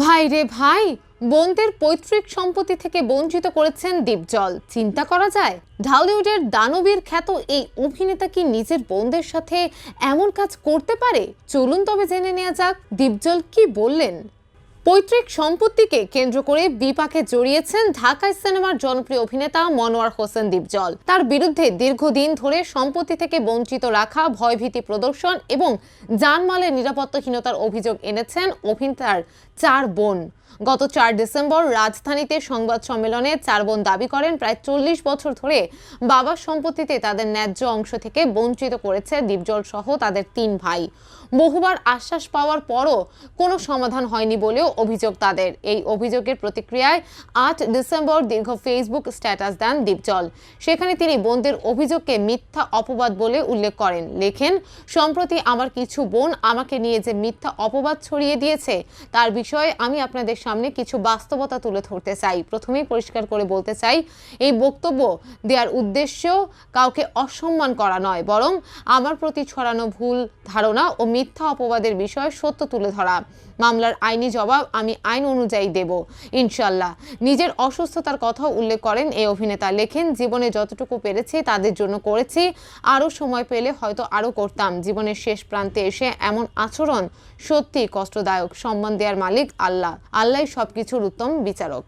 ভাই রে ভাই, বোনদের পৈতৃক সম্পত্তি থেকে বঞ্চিত করেছেন দীপজল। চিন্তা করা যায়, ঢালিউডের দানবীর খ্যাত এই অভিনেতা কি নিজের বোনদের সাথে এমন কাজ করতে পারে? চলুন তবে জেনে নেওয়া যাক দীপজল কি বললেন। পৈতৃক সম্পত্তিকে কেন্দ্র করে বিপাকে জড়িয়েছেন ঢাকায় সিনেমার জনপ্রিয় অভিনেতা মনোয়ার হোসেন দীপজল। তার বিরুদ্ধে দীর্ঘদিন ধরে সম্পত্তি থেকে বঞ্চিত রাখা, ভয়ভীতি প্রদর্শন এবং জানমালের নিরাপত্তাহীনতার অভিযোগ এনেছেন অভিনেতার চার বোন। গত চার ডিসেম্বর রাজধানীতে সংবাদ সম্মেলনে চার বোন দাবি করেন, প্রায় চল্লিশ বছর ধরে বাবার সম্পত্তিতে তাদের ন্যায্য অংশ থেকে বঞ্চিত করেছে দীপজল সহ তাদের তিন ভাই। বহুবার আশ্বাস পাওয়ার পরও কোনো সমাধান হয়নি বলেও অভিযোগ তাদের। এই অভিযোগের প্রতিক্রিয়ায় আট ডিসেম্বর দীর্ঘ ফেসবুক স্ট্যাটাস দেন দীপজল। সেখানে তিনি বোনদের অভিযোগকে মিথ্যা অপবাদ বলে উল্লেখ করেন। লেখেন, সম্প্রতি আমার কিছু বোন আমাকে নিয়ে যে মিথ্যা অপবাদ ছড়িয়ে দিয়েছে, তার বিষয়ে আমি আপনাদের সামনে কিছু বাস্তবতা তুলে ধরতে চাই। প্রথমেই পরিষ্কার করে বলতে চাই, এই বক্তব্য দেওয়ার উদ্দেশ্য কাউকে অসম্মান করা নয়, বরং আমার প্রতি ছড়ানো ভুল ধারণা ও মিথ্যা অপবাদের বিষয়ে সত্য তুলে ধরা। মামলার আইনি জবাব আমি আইন অনুযায়ী দেব ইনশাল্লাহ নিজের অসুস্থতার কথাও উল্লেখ করেন এই অভিনেতা। লেখেন, জীবনে যতটুকু পেরেছি, তাদের জন্য করেছি। আরও সময় পেলে হয়তো আরও করতাম। জীবনের শেষ প্রান্তে এসে এমন আচরণ সত্যি কষ্টদায়ক। সম্মান দেওয়ার মালিক আল্লাহ। আল্লাহ সবকিছুর উত্তম বিচারক।